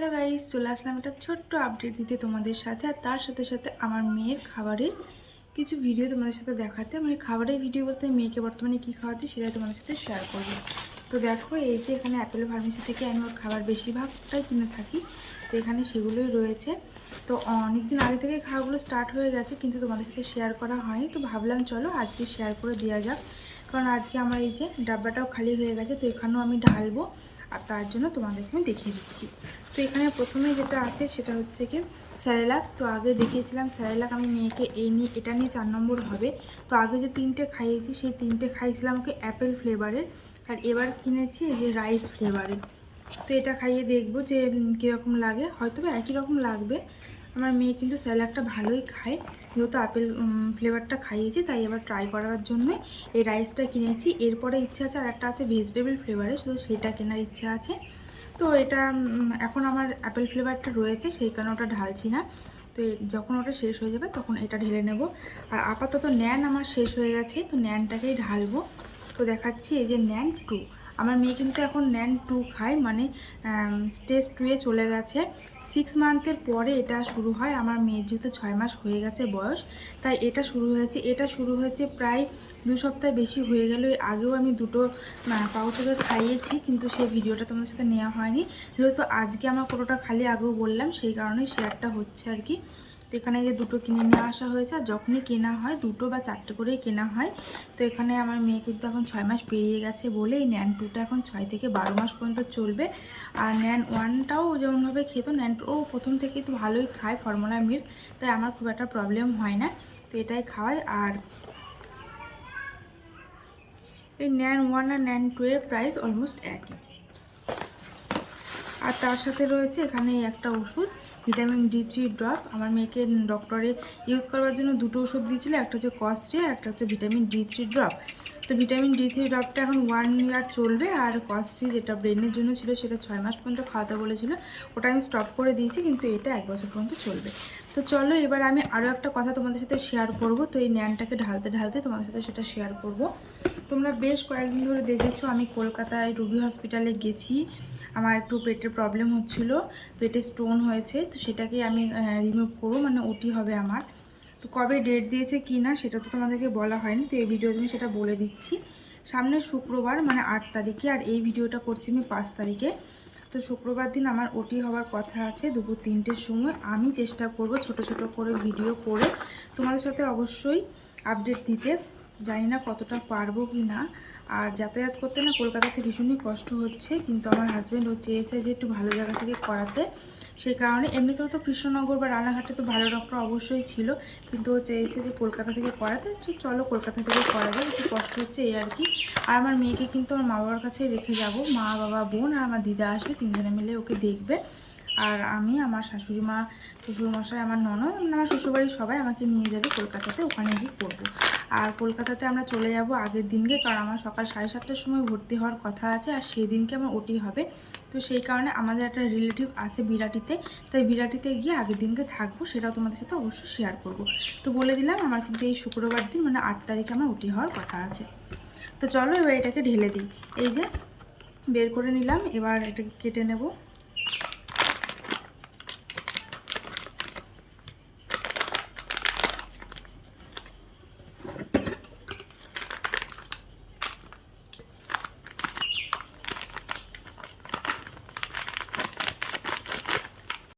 Hello guys, চলে আসলাম একটা ছোট্ট আপডেট দিতে তোমাদের সাথে। আর তার সাথে সাথে আমার মেয়ের খাবারের কিছু ভিডিও তোমাদের সাথে দেখাতে। মানে খাবারের ভিডিও বলতে মেয়েকে বর্তমানে কী খাওয়াচ্ছি সেটাই তোমাদের সাথে শেয়ার করব। তো দেখো, এই যে এখানে অ্যাপেল ফার্মেসি থেকে আমি ওর খাবার বেশিরভাগটাই কিনে থাকি। তো এখানে সেগুলোই রয়েছে। তো অনেক দিন আগে থেকে খাওয়াগুলো স্টার্ট হয়ে গেছে, কিন্তু তোমাদের সাথে শেয়ার করা হয়নি। তো ভাবলাম চলো আজকে শেয়ার করে দেওয়া যাক। কারণ আজকে আমার এই যে ডাব্বাটাও খালি হয়ে গেছে, তো এখানেও আমি ঢালবো। আর তার জন্য তোমাদেরকে আমি দেখিয়ে দিচ্ছি। তো এখানে প্রথমে যেটা আছে সেটা হচ্ছে কি, স্যারেলাক। তো আগে দেখিয়েছিলাম স্যারেলাক আমি মেয়েকে এই নিয়ে, এটা নিয়ে চার নম্বর হবে। তো আগে যে তিনটে খাইয়েছি, সেই তিনটে খাইয়েছিলাম ওকে অ্যাপেল ফ্লেভারের। আর এবার কিনেছি যে রাইস ফ্লেভারের। তো এটা খাইয়ে দেখব যে কীরকম লাগে। হয়তো একই রকম লাগবে। আমার মেয়ে কিন্তু স্যালাডটা ভালোই খায়। যেহেতু আপেল ফ্লেভারটা খাইয়েছি, তাই এবার ট্রাই করার জন্য এই রাইসটা কিনেছি। এরপরে ইচ্ছা আছে আর একটা আছে ভেজিটেবল ফ্লেভারে শুধু সেটা কেনার ইচ্ছা আছে। তো এটা এখন আমার অ্যাপেল ফ্লেভারটা রয়েছে, সেই কারণে ওটা ঢালছি না। তো যখন ওটা শেষ হয়ে যাবে, তখন এটা ঢেলে নেব। আর আপাতত ন্যান আমার শেষ হয়ে গেছে, তো ন্যানটাকেই ঢালবো। তো দেখাচ্ছি এই যে ন্যান টু আমার মেয়ে কিন্তু এখন ন্যান টু খায় মানে স্টেজ টুয়ে চলে গেছে। সিক্স মান্থের পরে এটা শুরু হয়। আমার মেয়ের যেহেতু ছয় মাস হয়ে গেছে বয়স, তাই এটা শুরু হয়েছে। এটা শুরু হয়েছে প্রায় দু সপ্তাহ বেশি হয়ে গেল। আগেও আমি দুটো পাউচকে খাইয়েছি, কিন্তু সেই ভিডিওটা তোমাদের সাথে নেওয়া হয়নি। যেহেতু আজকে আমার কোনোটা খালি আগেও বললাম, সেই কারণে শেয়ারটা হচ্ছে আর কি। তো এখানে যে দুটো কিনে নিয়ে আসা হয়েছে, আর যখনই কেনা হয় দুটো বা চারটে করেই কেনা হয়। তো এখানে আমার মেয়ে কিন্তু এখন ছয় মাস পেরিয়ে গেছে বলে এই ন্যান টুটা এখন ছয় থেকে বারো মাস পর্যন্ত চলবে। আর ন্যান ওয়ানটাও যেমনভাবে খেত ন্যান ও প্রথম থেকেই তো ভালোই খায় ফর্মুলা মিল্ক তাই আমার খুব একটা প্রবলেম হয় না। তো এটাই খাওয়াই, আর এই ন্যান ওয়ান আর ন্যান টু এর প্রাইস অলমোস্ট একই। আর তার সাথে রয়েছে এখানে একটা ওষুধ, ভিটামিন ডি থ্রি ড্রপ। আমার মেয়েকে ডক্টরে ইউজ করবার জন্য দুটো ওষুধ দিয়েছিল, একটা হচ্ছে কস্ট্রি আর একটা হচ্ছে ভিটামিন ডি থ্রি ড্রপ। তো ভিটামিন ডি থ্রি ড্রপটা এখন ওয়ান ইয়ার চলবে আর কস্ট্রি যেটা ব্রেনের জন্য ছিল সেটা ছয় মাস পর্যন্ত খাওয়াতে বলেছিল। ওটা আমি স্টপ করে দিয়েছি কিন্তু এটা এক বছর পর্যন্ত চলবে। তো চলো এবার আমি আরও একটা কথা তোমাদের সাথে শেয়ার করব। তো এই ন্যানটাকে ঢালতে ঢালতে তোমাদের সাথে সেটা শেয়ার করব। তোমরা বেশ কয়েকদিন ধরে দেখেছ আমি কলকাতায় রুবি হসপিটালে গেছি। আমার একটু পেটের প্রবলেম হচ্ছিল, পেটে স্টোন হয়েছে, তো সেটাকে আমি রিমুভ করব মানে ওটি হবে আমার। তো কবে ডেট দিয়েছে কি না সেটা তো তোমাদেরকে বলা হয়নি, তো এই ভিডিওতে আমি সেটা বলে দিচ্ছি। সামনে শুক্রবার মানে আট তারিখে, আর এই ভিডিওটা করছি আমি পাঁচ তারিখে। তো শুক্রবার দিন আমার ওটি হওয়ার কথা আছে, দুপুর তিনটের সময়। আমি চেষ্টা করব ছোট ছোট করে ভিডিও করে তোমাদের সাথে অবশ্যই আপডেট দিতে। জানি না কতটা পারব কি না। আর যাতায়াত করতে না কলকাতাতে ভীষণই কষ্ট হচ্ছে, কিন্তু আমার হাজব্যান্ড ও চেয়েছে যে একটু ভালো জায়গা থেকে করাতে। সেই কারণে এমনিতেও তো কৃষ্ণনগর বা রানাঘাটে তো ভালো ডক্টর অবশ্যই ছিল, কিন্তু ও চেয়েছে যে কলকাতা থেকে করাতে। তো চলো কলকাতা থেকে করা যায় একটু কষ্ট হচ্ছে এই আর কি। আর আমার মেয়েকে কিন্তু আমার মা বাবার কাছে রেখে যাব, মা, বাবা, বোন আর আমার দিদা আসবে, তিনজনে মিলে ওকে দেখবে। আর আমি, আমার শাশুড়ি মা, শ্বশুরমশাই, আমার ননদ মানে আমার শ্বশুরবাড়ির সবাই আমাকে নিয়ে যাবে কলকাতাতে, ওখানে গিয়ে করব। আর কলকাতাতে আমরা চলে যাব আগের দিনকে, কারণ আমার সকাল সাড়ে সাতটার সময় ভর্তি হওয়ার কথা আছে, আর সেই দিনকে আমার ওটি হবে। তো সেই কারণে আমাদের একটা রিলেটিভ আছে বিরাটিতে, তাই বিরাটিতে গিয়ে আগের দিনকে থাকব, সেটাও তোমাদের সাথে অবশ্যই শেয়ার করব। তো বলে দিলাম, আমার কিন্তু এই শুক্রবার দিন মানে আট তারিখে আমার ওটি হওয়ার কথা আছে। তো চলো এবার এটাকে ঢেলে দিই। এই যে, বের করে নিলাম, এবার এটাকে কেটে নেব।